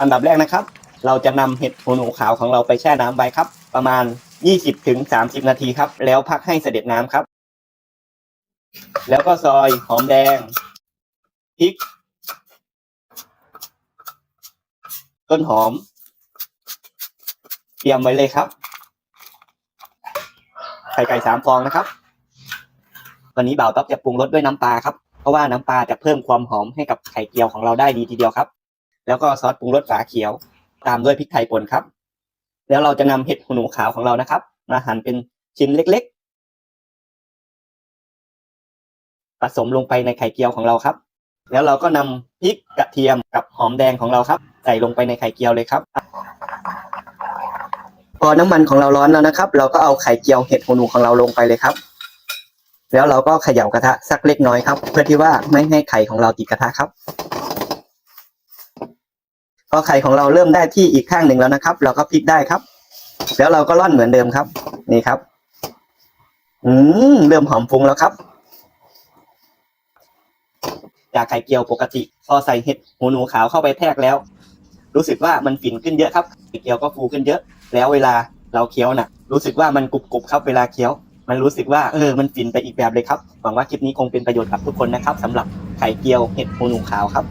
อันดับแรกนะครับ เราจะนำเห็ดหูหนูขาวของเราไปแช่น้ำไว้ครับ ประมาณ 20ถึง30 นาทีครับ แล้วพักให้เสด็จน้ำครับ แล้วก็ซอยหอมแดงพริก ต้นหอม เตรียมไว้เลยครับ ไข่ไก่สามฟองนะครับ วันนี้บ่าวต๊อบจะปรุงรสด้วยน้ำปลาครับ เพราะว่าน้ำปลาจะเพิ่มความหอมให้กับไข่เจียวของเราได้ดีทีเดียวครับ แล้วก็ซอสปรุงรสฝาเขียว ตามด้วยพริกไทยป่นครับ แล้วเราจะนำเห็ดหูหนูขาวของเรานะครับ มาหั่นเป็นชิ้นเล็กๆ ผสมลงไปในไข่เจียวของเราครับ แล้วเราก็นำพริกกระเทียมกับหอมแดงของเราครับ ใส่ลงไปในไข่เจียวเลยครับ พอน้ำมันของเราร้อนแล้วนะครับ เราก็เอาไข่เจียวเห็ดหูหนูของเราลงไปเลยครับแล้วเราก็เขย่ากระทะสักเล็กน้อยครับ เพื่อที่ว่าไม่ให้ไข่ของเราติดกระทะครับ พอไข่ของเราเริ่มได้ที่อีกข้างหนึ่งแล้วนะครับ เราก็พลิกได้ครับ แล้วเราก็ร่อนเหมือนเดิมครับ นี่ครับ อืมเริ่มหอมฟุ้งแล้วครับ จากไข่เจียวปกติ พอใส่เห็ดหูหนูขาวเข้าไปแทรกแล้ว รู้สึกว่ามันฝิ่นขึ้นเยอะครับไข่เจียวก็ฟูขึ้นเยอะ แล้วเวลาเราเคี้ยวน่ะ รู้สึกว่ามันกรุบกรุบครับ เวลาเคี้ยว มันรู้สึกว่าเออมันฝิ่นไปอีกแบบเลยครับหวังว่าคลิปนี้คงเป็นประโยชน์กับทุกคนนะครับสำหรับไข่เจียวเห็ดหูหนูขาวครับ